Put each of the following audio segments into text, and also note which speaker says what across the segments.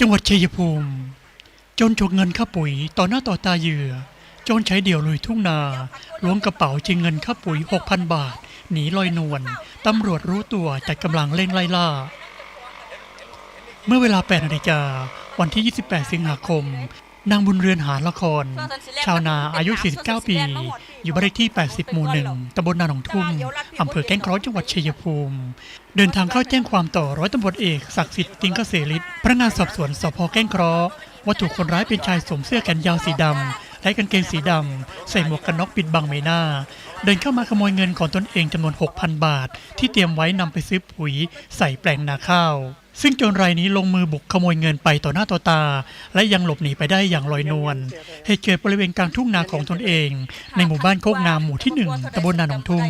Speaker 1: จังหวัดชัยภูมิ จนฉกเงินค่าปุ๋ย ต่อหน้าต่อตาเหยื่อ จนใช้เดี่ยวลุยทุ่งนาล้วงกระเป๋าชิงเงินค่าปุ๋ย 6,000 บาท หนีลอยนวลตำรวจรู้ตัวจัดกำลังเร่งไล่ล่า เมื่อเวลา8นาฬิกาวันที่ 28 สิงหาคม นางบุญเรือนหาละคร ชาวนาอายุ 49 ปี อยู่บ้านเลขที่ 80 หมู่หนึ่งตำบลนาหนองทุ่ม อำเภอแก้งเคราะห์จังหวัดชัยภูมิ เดินทางเข้าแจ้งความต่อร้อยตำรวจเอกศักดิ์สิทธิ์ติงเกษริศพนักงานสอบสวนสพแก้งเคราะห์ว่าถูกคนร้ายเป็นชายสวมเสื้อแขนยาวสีดำและกางเกงสีดำใส่หมวกกันน็อกปิดบังใบหน้า เดินเข้ามาขโมยเงินของตนเองจำนวน 6,000 บาท ที่เตรียมไว้นำไปซื้อปุ๋ยใส่แปลงนาข้าว ซึ่งโจรรายนี้ลงมือบุกขโมยเงินไปต่อหน้าต่อตา และยังหลบหนีไปได้อย่างลอยนวลเหตุเกิดบริเวณกลางทุ่งนาของตนเอง ในหมู่บ้านโคกงามหมู่ที่หนึ่งตำบลนาหนองทุ่ง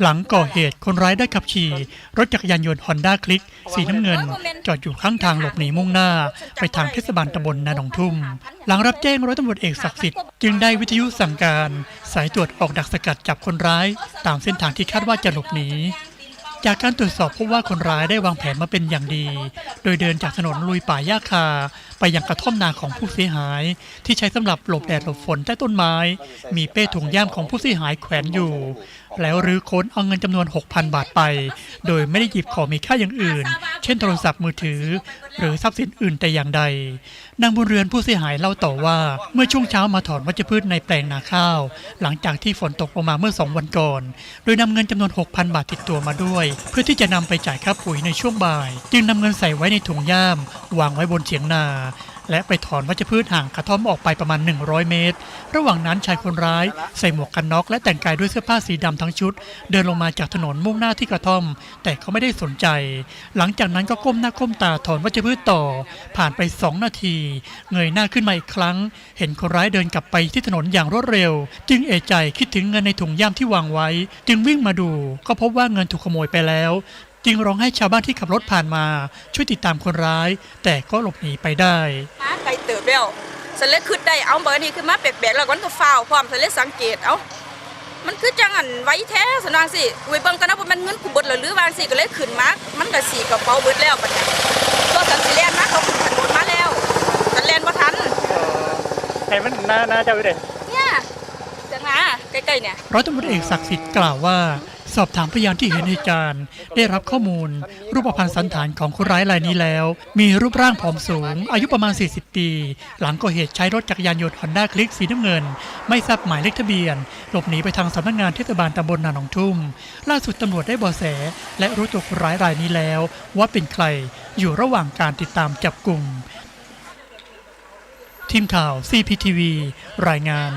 Speaker 1: หลังก่อเหตุคนร้ายได้ขับขี่ รถจักรยานยนต์ฮอนด้าคลิก สีน้ำเงิน จอดอยู่ข้างทางหลบหนีมุ่งหน้า ไปทางเทศบาลตำบลนาหนองทุ่มหลังรับแจ้งร้อยตำรวจเอกศักดิ์สิทธิ์จึงได้วิทยุสั่งการ สายตรวจออกดักสกัดจับคนร้าย ตามเส้นทางที่คาดว่าจะหลบหนี จากการตรวจสอบพบว่าคนร้ายได้วางแผนมาเป็นอย่างดี โดยเดินจากถนนลุยป่าหญ้าคา ไปยังกระท่อมนาของผู้เสียหาย ที่ใช้สำหรับหลบแดดหลบฝนใต้ต้นไม้ มีเป้ถุงย่ามของผู้เสียหายแขวนอยู่ แล้วรื้อค้นเอาเงินจำนวน 6,000 บาทไป โดยไม่ได้หยิบของมีค่าอย่างอื่น เช่นโทรศัพท์มือถือ หรือทรัพย์สินอื่นแต่อย่างใด นางบุญเรือนผู้เสียหายเล่าต่อว่า เมื่อช่วงเช้ามาถอนวัชพืชในแปลงนาข้าว หลังจากที่ฝนตกลงมาเมื่อสองวันก่อน โดยนำเงินจำนวน 6,000 บาทติดตัวมาด้วย เพื่อที่จะนำไปจ่ายค่าปุ๋ยในช่วงบ่าย จึงนำเงินใส่ไว้ในถุงย่าม วางไว้บนเฉียงนา และไปถอนวัชพืชห่างกระท่อมออกไปประมาณ 100 เมตร ระหว่างนั้นชายคนร้าย ใส่หมวกกันน็อกและแต่งกายด้วยเสื้อผ้าสีดำทั้งชุด เดินลงมาจากถนนมุ่งหน้าที่กระท่อม แต่เขาไม่ได้สนใจ หลังจากนั้นก็ก้มหน้าก้มตาถอนวัชพืชต่อ ผ่านไป 2 นาที เงยหน้าขึ้นมาอีกครั้ง เห็นคนร้ายเดินกลับไปที่ถนนอย่างรวดเร็ว จึงเอะใจคิดถึงเงินในถุงย่ามที่วางไว้ จึงวิ่งมาดู ก็พบว่าเงินถูกขโมยไปแล้ว จึงร้องให้ชาวบ้านที่ขับรถผ่านมา ช่วยติดตามคนร้าย แต่ก็หลบหนีไปได้
Speaker 2: มาไกลเติบแล้วฉันเลยคิดได้เอาเบอร์นี้คือมาแปลกๆแล้วมันก็ฟ้าวพร้อมฉันเลยสังเกตเอามันคือจังอันไว้แท้สนางสิไว้เบิ่งกันนะว่ามันเงินกูเบิดแล้วหรือวางสิก็เลยขึ้นมามันก็สีกระเป๋าเบิดแล้วบัดเนี้ยตัวสันสิแล่นมาเขาขึ้นถนนมาแล้วฉันแล่นบ่ทัน
Speaker 1: ใครมันน่าน่าจะไปเด็
Speaker 2: เนี่ยจังหวะใกล้ๆเนี่ย
Speaker 1: ร้อยตำรวจเอกศักดิ์สิทธิ์กล่าวว่า สอบถามพยานที่เห็นเหตุการณ์ ได้รับข้อมูล รูปพรรณสันฐานของคนร้ายรายนี้แล้ว มีรูปร่างผอมสูง อายุประมาณ 40 ปี หลังก่อเหตุใช้รถจักรยานยนต์ฮอนด้าคลิกสีน้ำเงิน ไม่ทราบหมายเลขทะเบียน หลบหนีไปทางสำนักงานเทศบาลตำบลนาหนองทุ่ม ล่าสุดตำรวจได้เบาะแส และรู้ตัวคนร้ายรายนี้แล้ว ว่าเป็นใครอยู่ระหว่างการติดตามจับกลุ่ม ทีมข่าว CPTV รายงาน